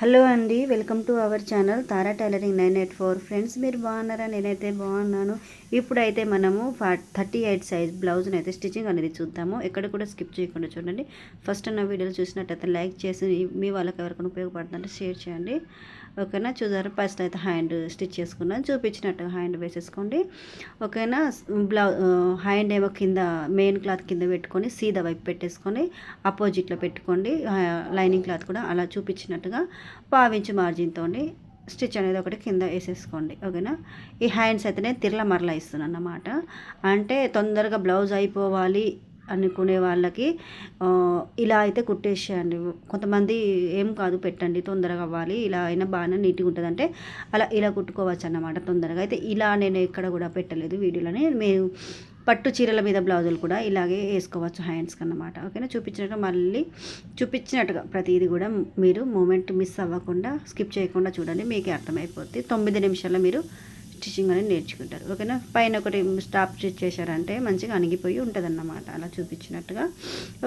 Hello అండి welcome to our channel Tara tailoring nine eight four. Friends మీరు బాగున్నారా? నేనైతే బాగున్నాను. ఇప్పుడైతే మనము ఫా థర్టీ ఎయిట్ సైజ్ బ్లౌజ్ని అయితే స్టిచ్చింగ్ అనేది చూద్దాము. ఎక్కడ కూడా స్కిప్ చేయకుండా చూడండి. ఫస్ట్ నా వీడియోలు చూసినట్టయితే లైక్ చేసి మీ వాళ్ళకి ఎవరికైనా ఉపయోగపడుతుంటే షేర్ చేయండి. ఓకేనా? చూసారు ఫస్ట్ అయితే హ్యాండ్ స్టిచ్ చేసుకున్నాను చూపించినట్టు హ్యాండ్ వేసేసుకోండి. ఓకేనా? బ్లౌజ్ హ్యాండ్ ఏమో కింద మెయిన్ క్లాత్ కింద పెట్టుకొని సీదా వైపు పెట్టేసుకొని అపోజిట్లో పెట్టుకోండి. లైనింగ్ క్లాత్ కూడా అలా చూపించినట్టుగా పావించి మార్జిన్తో స్టిచ్ అనేది ఒకటి కింద వేసేసుకోండి. ఓకేనా? ఈ హ్యాండ్స్ అయితే నేను తిరల మరలా ఇస్తున్నాను అన్నమాట అంటే తొందరగా బ్లౌజ్ అయిపోవాలి. అనుకునే వాళ్ళకి ఇలా అయితే కుట్టేసేయండి. కొంతమంది ఏం కాదు పెట్టండి తొందరగా అవ్వాలి ఇలా అయినా బాగానే నీట్గా ఉంటుంది అంటే అలా ఇలా కుట్టుకోవచ్చు అన్నమాట తొందరగా. అయితే ఇలా నేను ఎక్కడ కూడా పెట్టలేదు వీడియోలోనే. మేము పట్టు చీరల మీద బ్లౌజులు కూడా ఇలాగే వేసుకోవచ్చు హ్యాండ్స్కి అన్నమాట. ఓకేనా? చూపించినట్టు మళ్ళీ చూపించినట్టుగా ప్రతిదీ కూడా మీరు మూమెంట్ మిస్ అవ్వకుండా స్కిప్ చేయకుండా చూడండి మీకే అర్థమైపోద్ది. తొమ్మిది నిమిషాల్లో మీరు స్టిచ్చింగ్ అనేది నేర్చుకుంటారు. ఓకేనా? పైన ఒకటి స్టాప్ స్టిచ్ చేశారంటే మంచిగా అణిగిపోయి ఉంటుంది అన్నమాట అలా చూపించినట్టుగా.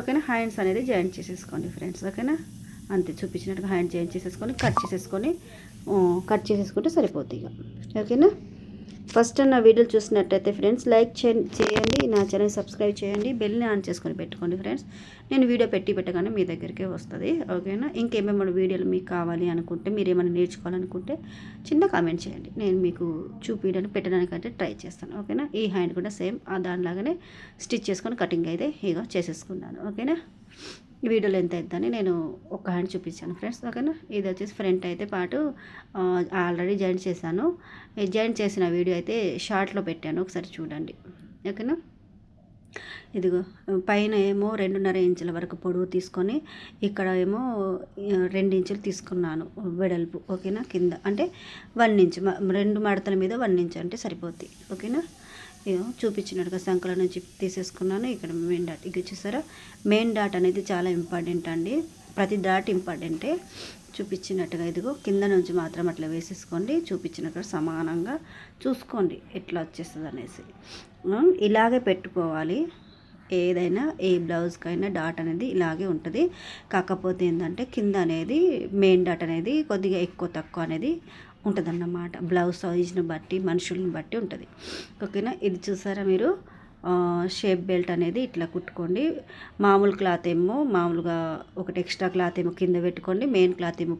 ఓకేనా? హ్యాండ్స్ అనేది జాయింట్ చేసేసుకోండి ఫ్రెండ్స్ ఓకేనా? అంతే చూపించినట్టుగా హ్యాండ్ జాయింట్ చేసేసుకొని కట్ చేసేసుకొని కట్ చేసేసుకుంటే సరిపోతుంది ఇక. ఓకేనా? ఫస్ట్ నా వీడియోలు చూసినట్టయితే ఫ్రెండ్స్ లైక్ చేయండి నా ఛానల్ సబ్స్క్రైబ్ చేయండి బెల్ని ఆన్ చేసుకొని పెట్టుకోండి ఫ్రెండ్స్. నేను వీడియో పెట్టి పెట్టగానే మీ దగ్గరికే వస్తుంది ఓకేనా? ఇంకేమేమైనా వీడియోలు మీకు కావాలి అనుకుంటే మీరు ఏమైనా నేర్చుకోవాలనుకుంటే చిన్న కామెంట్ చేయండి. నేను మీకు చూపించడానికి పెట్టడానికి అయితే ట్రై చేస్తాను ఓకేనా? ఈ హ్యాండ్ కూడా సేమ్ దానిలాగానే స్టిచ్ చేసుకొని కటింగ్ అయితే ఇక చేసేసుకున్నాను ఓకేనా? వీడియోలో ఎంత అవుతుందని నేను ఒక హ్యాండ్ చూపించాను ఫ్రెండ్స్ ఓకేనా? ఇది వచ్చేసి ఫ్రంట్ అయితే పాటు ఆల్రెడీ జాయింట్ చేశాను. జాయింట్ చేసిన వీడియో అయితే షార్ట్లో పెట్టాను ఒకసారి చూడండి ఓకేనా? ఇదిగో పైన ఏమో రెండున్నర ఇంచుల వరకు పొడవు తీసుకొని ఇక్కడ ఏమో రెండు ఇంచులు తీసుకున్నాను వెడల్పు ఓకేనా? కింద అంటే వన్ ఇంచ్ రెండు మడతల మీద వన్ ఇంచ్ అంటే సరిపోద్ది ఓకేనా? చూపించినట్టుగా సంకల నుంచి తీసేసుకున్నాను. ఇక్కడ మెయిన్ డాట్ ఇక చూసారా? మెయిన్ డాట్ అనేది చాలా ఇంపార్టెంట్ అండి. ప్రతి డాట్ ఇంపార్టెంటే చూపించినట్టుగా ఇదిగో కింద నుంచి మాత్రం అట్లా వేసేసుకోండి. చూపించినట్టుగా సమానంగా చూసుకోండి. ఎట్లా వచ్చేస్తుంది అనేసి. ఇలాగే పెట్టుకోవాలి. ఏదైనా ఏ బ్లౌజ్కైనా డాట్ అనేది ఇలాగే ఉంటుంది. కాకపోతే ఏంటంటే కింద అనేది మెయిన్ డాట్ అనేది కొద్దిగా ఎక్కువ తక్కువ అనేది ఉంటుందన్నమాట. బ్లౌజ్ సైజ్ని బట్టి మనుషుల్ని బట్టి ఉంటుంది. ఓకేనా? ఇది చూసారా మీరు? షేప్ బెల్ట్ అనేది ఇట్లా కుట్టుకోండి. మామూలు క్లాత్ ఏమో మామూలుగా ఒకటి ఎక్స్ట్రా క్లాత్ ఏమో కింద పెట్టుకోండి మెయిన్ క్లాత్ ఏమో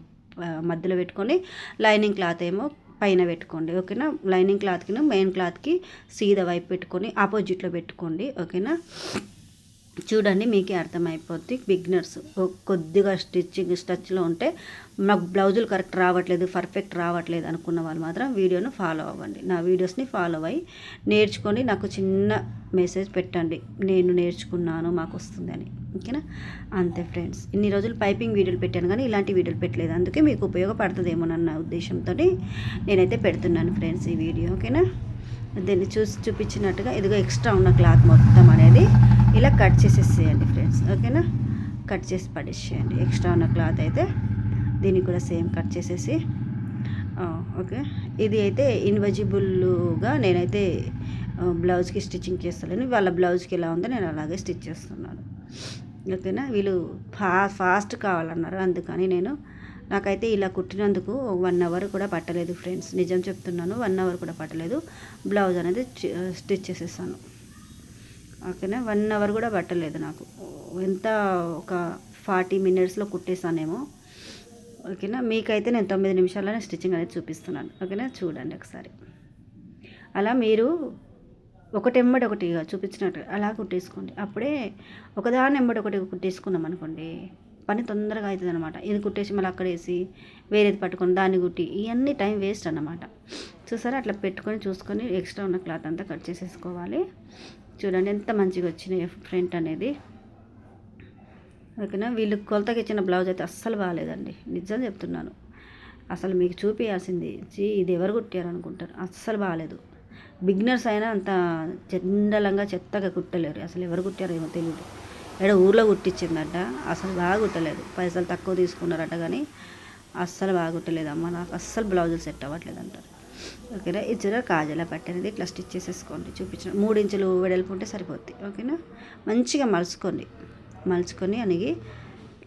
మధ్యలో పెట్టుకొని లైనింగ్ క్లాత్ ఏమో పైన పెట్టుకోండి. ఓకేనా? లైనింగ్ క్లాత్కి మెయిన్ క్లాత్కి సీదా వైపు పెట్టుకొని ఆపోజిట్లో పెట్టుకోండి. ఓకేనా? చూడండి మీకే అర్థమైపోద్ది. బిగ్నర్స్ కొద్దిగా స్టిచ్చింగ్ స్టచ్లో ఉంటే మాకు బ్లౌజులు కరెక్ట్ రావట్లేదు పర్ఫెక్ట్ రావట్లేదు అనుకున్న వాళ్ళు మాత్రం వీడియోను ఫాలో అవ్వండి. నా వీడియోస్ని ఫాలో అయ్యి నేర్చుకొని నాకు చిన్న మెసేజ్ పెట్టండి. నేను నేర్చుకున్నాను మాకు వస్తుందని. ఓకేనా? అంతే ఫ్రెండ్స్. ఇన్ని రోజులు పైపింగ్ వీడియోలు పెట్టాను కానీ ఇలాంటి వీడియోలు పెట్టలేదు. అందుకే మీకు ఉపయోగపడుతుందేమోనన్న ఉద్దేశంతో నేనైతే పెడుతున్నాను ఫ్రెండ్స్ ఈ వీడియో. ఓకేనా? దీన్ని చూసి చూపించినట్టుగా ఇదిగో ఎక్స్ట్రా ఉన్న క్లాత్ మొత్తం అనేది ఇలా కట్ చేసేసేయండి ఫ్రెండ్స్ ఓకేనా? కట్ చేసి పడేసేయండి. ఎక్స్ట్రా ఉన్న క్లాత్ అయితే దీన్ని కూడా సేమ్ కట్ చేసేసి ఓకే? ఇది అయితే ఇన్విజిబుల్గా నేనైతే బ్లౌజ్కి స్టిచ్చింగ్ చేస్తాను వాళ్ళ బ్లౌజ్కి ఎలా ఉందో నేను అలాగే స్టిచ్ చేస్తున్నాను. ఓకేనా? వీళ్ళు ఫా ఫాస్ట్ కావాలన్నారు. అందుకని నేను నాకైతే ఇలా కుట్టినందుకు వన్ అవర్ కూడా పట్టలేదు ఫ్రెండ్స్. నిజం చెప్తున్నాను వన్ అవర్ కూడా పట్టలేదు. బ్లౌజ్ అనేది స్టిచ్ చేసేసాను. ఓకేనా? వన్ అవర్ కూడా పట్టలేదు నాకు. ఎంత ఒక ఫార్టీ మినిట్స్లో కుట్టేసానేమో. ఓకేనా? మీకైతే నేను తొమ్మిది నిమిషాల్లోనే స్టిచ్చింగ్ అనేది చూపిస్తున్నాను. ఓకేనా? చూడండి ఒకసారి. అలా మీరు ఒకటి ఒకటి చూపించినట్టు అలా కుట్టేసుకోండి. అప్పుడే ఒకదాని ఎంబడి ఒకటి కుట్టేసుకున్నాం అనుకోండి పని తొందరగా అవుతుంది అనమాట ఇది కుట్టేసి మళ్ళీ అక్కడ వేసి వేరేది పట్టుకొని దాన్ని కుట్టి ఇవన్నీ టైం వేస్ట్ అనమాట చూసారా? అట్లా పెట్టుకొని చూసుకొని ఎక్స్ట్రా ఉన్న క్లాత్ అంతా కట్ చేసేసుకోవాలి. చూడండి ఎంత మంచిగా వచ్చినాయి ప్రింట్ అనేది. ఓకేనా? వీళ్ళు కొలతకి ఇచ్చిన బ్లౌజ్ అయితే అస్సలు బాగాలేదండి. నిజం చెప్తున్నాను. అసలు మీకు చూపించాల్సింది ఇది ఎవరు కుట్టారు అనుకుంటారు అస్సలు బాగాలేదు. బిగినర్స్ అయినా అంత చండలంగా చెత్తగా కుట్టలేరు. అసలు ఎవరు కుట్టారో ఏమో తెలియదు ఇక్కడ ఊర్లో కుట్టించిందట. అసలు బాగా కుట్టలేదు. పైసలు తక్కువ తీసుకున్నారట కానీ అస్సలు బాగా కుట్టలేదు అమ్మ. నాకు అస్సలు బ్లౌజులు సెట్ అవ్వట్లేదు అంటారు ఓకేనా? ఇచ్చిన కాజల పట్టనేది ఇట్లా స్టిచ్ చేసేసుకోండి చూపించిన మూడు ఇంచులు వెడల్పు ఉంటే సరిపోద్ది ఓకేనా? మంచిగా మలుచుకోండి. మలుచుకొని అనిగి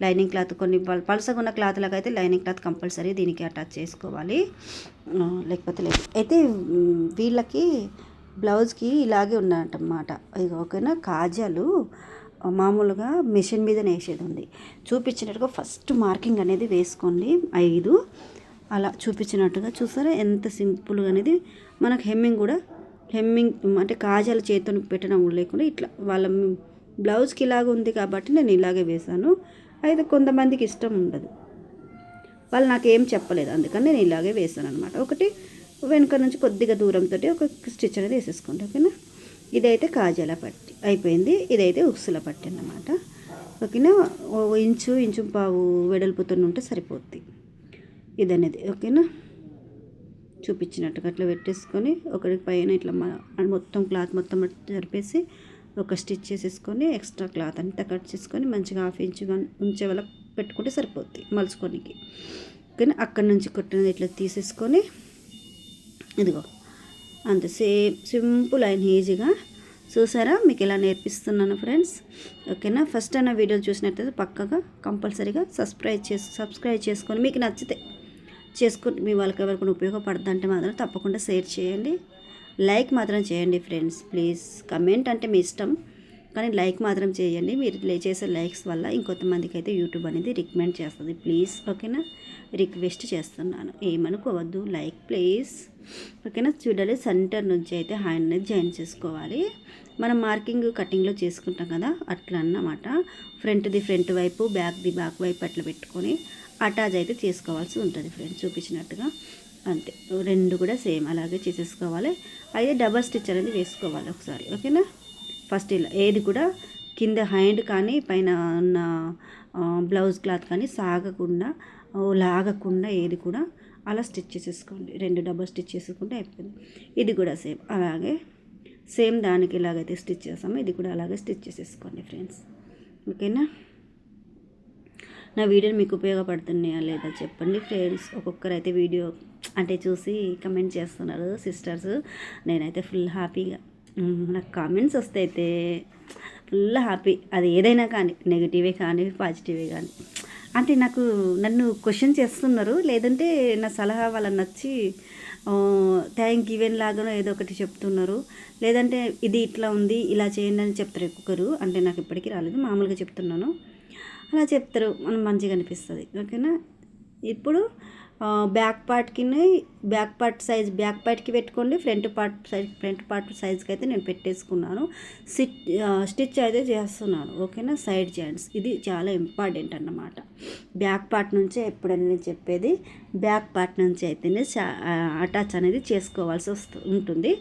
లైనింగ్ క్లాత్ కొన్ని పలసగా ఉన్న క్లాత్లకు అయితే లైనింగ్ క్లాత్ కంపల్సరీ దీనికి అటాచ్ చేసుకోవాలి. లేకపోతే లేదు. అయితే వీళ్ళకి బ్లౌజ్కి ఇలాగే ఉన్నట్టన్నమాట ఇది ఓకేనా? కాజాలు మామూలుగా మిషన్ మీదనే వేసేది ఉంది. చూపించినట్టుగా ఫస్ట్ మార్కింగ్ అనేది వేసుకోండి. ఐదు అలా చూపించినట్టుగా చూసారా ఎంత సింపుల్గా అనేది మనకు హెమ్మింగ్ కూడా హెమ్మింగ్ అంటే కాజాలు చేతితో పెట్టడం లేకుండా ఇట్లా వాళ్ళ బ్లౌజ్కి ఇలాగ ఉంది కాబట్టి నేను ఇలాగే వేశాను. అయితే కొంతమందికి ఇష్టం ఉండదు. వాళ్ళు నాకు ఏం చెప్పలేదు అందుకని నేను ఇలాగే వేసాను అనమాట ఒకటి వెనుక నుంచి కొద్దిగా దూరంతో ఒక స్టిచ్ అనేది వేసేసుకోండి ఓకేనా? ఇదైతే కాజాల పట్టి అయిపోయింది. ఇదైతే ఉక్సుల పట్టి అన్నమాట. ఓకేనా? ఓ ఇంచు ఇంచు పావు వెడల్పుతో ఉంటే సరిపోద్ది. ఇదనేది ఓకేనా? చూపించినట్టుగా అట్లా పెట్టేసుకొని ఒకటి పైన ఇట్లా మొత్తం క్లాత్ మొత్తం జరిపేసి ఒక స్టిచ్ చేసేసుకొని ఎక్స్ట్రా క్లాత్ అంతా కట్ చేసుకొని మంచిగా హాఫ్ ఇంచ్ ఉంచే వల్ల పెట్టుకుంటే సరిపోద్ది మలుచుకోనికి. కానీ అక్కడి నుంచి కొట్టినది ఇట్లా తీసేసుకొని ఇదిగో అంత సేమ్ సింపుల్ అండ్ ఈజీగా. చూసారా? మీకు ఎలా నేర్పిస్తున్నాను ఫ్రెండ్స్? ఓకేనా? ఫస్ట్ అయినా వీడియో చూసినట్టయితే పక్కగా కంపల్సరీగా సబ్స్క్రైబ్ చేసి సబ్స్క్రైబ్ చేసుకొని మీకు నచ్చితే చేసుకుని మీ వాళ్ళకి ఎవరికైనా ఉపయోగపడుతుంది అంటే మాత్రం తప్పకుండా షేర్ చేయండి. లైక్ మాత్రం చేయండి ఫ్రెండ్స్. ప్లీజ్ కమెంట్ అంటే మీ ఇష్టం. కానీ లైక్ మాత్రం చేయండి. మీరు చేసే లైక్స్ వల్ల ఇంకొంతమందికి అయితే యూట్యూబ్ అనేది రికమెండ్ చేస్తుంది. ప్లీజ్ ఓకేనా? రిక్వెస్ట్ చేస్తున్నాను. ఏమనుకోవద్దు. Like please. ఓకేనా? చూడాలి. సెంటర్ నుంచి అయితే హ్యాండ్ అనేది జాయిన్ చేసుకోవాలి. మనం మార్కింగ్ కటింగ్లో చేసుకుంటాం కదా? అట్లా అన్నమాట. ఫ్రంట్ది ఫ్రంట్ వైపు బ్యాక్ది బ్యాక్ వైపు అట్లా పెట్టుకొని అటాచ్ అయితే చేసుకోవాల్సి ఉంటుంది ఫ్రెండ్స్ చూపించినట్టుగా. అంతే. రెండు కూడా సేమ్ అలాగే చేసేసుకోవాలి. అయితే డబల్ స్టిచ్ అనేది వేసుకోవాలి ఒకసారి ఓకేనా? ఫస్ట్ ఇలా ఏది కూడా కింద హ్యాండ్ కానీ పైన ఉన్న బ్లౌజ్ క్లాత్ కానీ సాగకుండా లాగకుండా ఏది కూడా అలా స్టిచ్ చేసేసుకోండి. రెండు డబల్ స్టిచ్ చేసుకుంటే అయిపోయింది. ఇది కూడా సేమ్ అలాగే సేమ్ దానికి ఇలాగైతే స్టిచ్ చేస్తామో. ఇది కూడా అలాగే స్టిచ్ చేసేసుకోండి ఫ్రెండ్స్. ఓకేనా? నా వీడియోలు మీకు ఉపయోగపడుతున్నాయా లేదా చెప్పండి ఫ్రెండ్స్. ఒక్కొక్కరైతే వీడియో అంటే చూసి కమెంట్ చేస్తున్నారు సిస్టర్స్. నేనైతే ఫుల్ హ్యాపీగా. నాకు కామెంట్స్ వస్తే అయితే ఫుల్ హ్యాపీ. అది ఏదైనా కానీ నెగిటివే కానీ పాజిటివే కానీ. అంటే నాకు నన్ను క్వశ్చన్ చేస్తున్నారు లేదంటే నా సలహా వాళ్ళని నచ్చి థ్యాంక్ ఈవెన్ లాగానో ఏదో ఒకటి చెప్తున్నారు. లేదంటే ఇది ఇట్లా ఉంది ఇలా చేయండి అని చెప్తారు ఒక్కొక్కరు. అంటే నాకు ఇప్పటికీ రాలేదు మామూలుగా చెప్తున్నాను. అలా చెప్తారు. మనం మంచిగా అనిపిస్తుంది. ఓకేనా? ఇప్పుడు బ్యాక్ పార్ట్కి బ్యాక్ పార్ట్ సైజ్ బ్యాక్ పార్ట్కి పెట్టుకోండి. Front part size front part సైజ్కి అయితే నేను పెట్టేసుకున్నాను. సిట్ స్టిచ్ అయితే చేస్తున్నాను. ఓకేనా? Side joints. ఇది చాలా ఇంపార్టెంట్ అన్నమాట. బ్యాక్ పార్ట్ నుంచే ఎప్పుడైనా నేను చెప్పేది బ్యాక్ పార్ట్ నుంచి అయితేనే అటాచ్ అనేది చేసుకోవాల్సి వస్తు ఉంటుంది.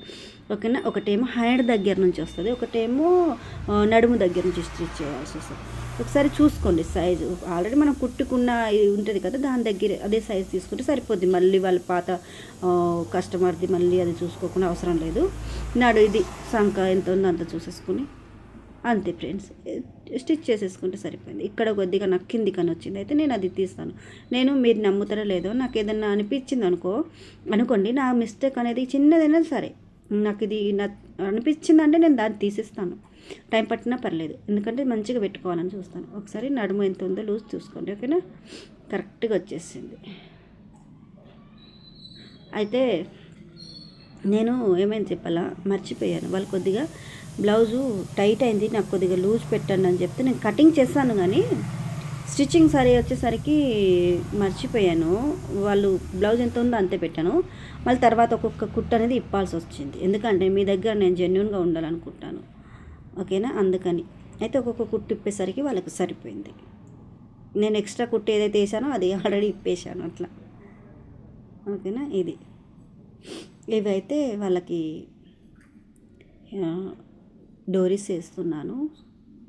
ఓకేనా? ఒకటేమో హ్యాండ్ దగ్గర నుంచి వస్తుంది. ఒకటేమో నడుము దగ్గర నుంచి స్టిచ్ చేయాల్సి వస్తుంది. ఒకసారి చూసుకోండి సైజు. ఆల్రెడీ మనం కుట్టుకున్న ఉంటుంది కదా దాని దగ్గర అదే సైజ్ తీసుకుంటే సరిపోద్ది. మళ్ళీ వాళ్ళ పాత కస్టమర్ది మళ్ళీ అది చూసుకోకుండా అవసరం లేదు. నాడు ఇది సంఖ ఎంత ఉందో అంత చూసేసుకుని అంతే ఫ్రెండ్స్. స్టిచ్ చేసేసుకుంటే సరిపోయింది. ఇక్కడ కొద్దిగా నాకు కింది కని వచ్చింది. అయితే నేను అది తీస్తాను. నేను మీరు నమ్ముతారో లేదో నాకు ఏదన్నా అనిపించింది అనుకో అనుకోండి నా మిస్టేక్ అనేది చిన్నదైనా సరే నాకు ఇది నా అనిపించిందంటే నేను దాన్ని తీసేస్తాను. టైం పట్టినా పర్లేదు. ఎందుకంటే మంచిగా పెట్టుకోవాలని చూస్తాను. ఒకసారి నడుము ఎంత ఉందో లూజ్ చూసుకోండి ఓకేనా? కరెక్ట్గా వచ్చేసింది. అయితే నేను ఏమైంది చెప్పాలా? మర్చిపోయాను. వాళ్ళు కొద్దిగా బ్లౌజు టైట్ అయింది నాకు కొద్దిగా లూజ్ పెట్టండి అని చెప్తే నేను కటింగ్ చేస్తాను కానీ స్టిచ్చింగ్ సరి వచ్చేసరికి మర్చిపోయాను. వాళ్ళు బ్లౌజ్ ఎంత ఉందో అంతే పెట్టాను. మళ్ళీ తర్వాత ఒక్కొక్క కుట్ అనేది ఇప్పాల్సి వచ్చింది. ఎందుకంటే మీ దగ్గర నేను జెన్యున్గా ఉండాలనుకుంటాను. ఓకేనా? అందుకని. అయితే ఒక్కొక్క కుట్టు ఇప్పేసరికి వాళ్ళకి సరిపోయింది. నేను ఎక్స్ట్రా కుట్టు ఏదైతే వేసానో అది ఆల్రెడీ ఇప్పేశాను అట్లా. ఓకేనా? ఇది. ఇవైతే వాళ్ళకి డోరీస్ వేస్తున్నాను.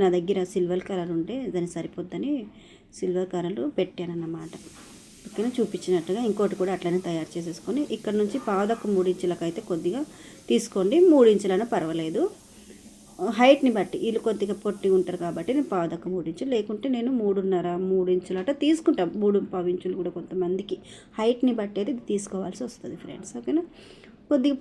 నా దగ్గర సిల్వర్ కలర్ ఉంటే దానికి సరిపోద్దని సిల్వర్ కలర్ పెట్టాను అన్నమాట ఓకేనా చూపించినట్టుగా ఇంకోటి కూడా అట్లనే తయారు చేసేసుకొని ఇక్కడ నుంచి పాదకు మూడు ఇంచులకు అయితే కొద్దిగా తీసుకోండి. మూడు ఇంచులైనా పర్వాలేదు. హైట్ని బట్టి వీళ్ళు కొద్దిగా పొట్టి ఉంటారు కాబట్టి నేను పాదకు మూడు ఇంచులు లేకుంటే నేను మూడున్నర మూడు ఇంచులు అట్లా తీసుకుంటాం. మూడు పావు ఇంచులు కూడా కొంతమందికి. హైట్ని బట్టి అయితే తీసుకోవాల్సి వస్తుంది ఫ్రెండ్స్. ఓకేనా? కొద్దిగా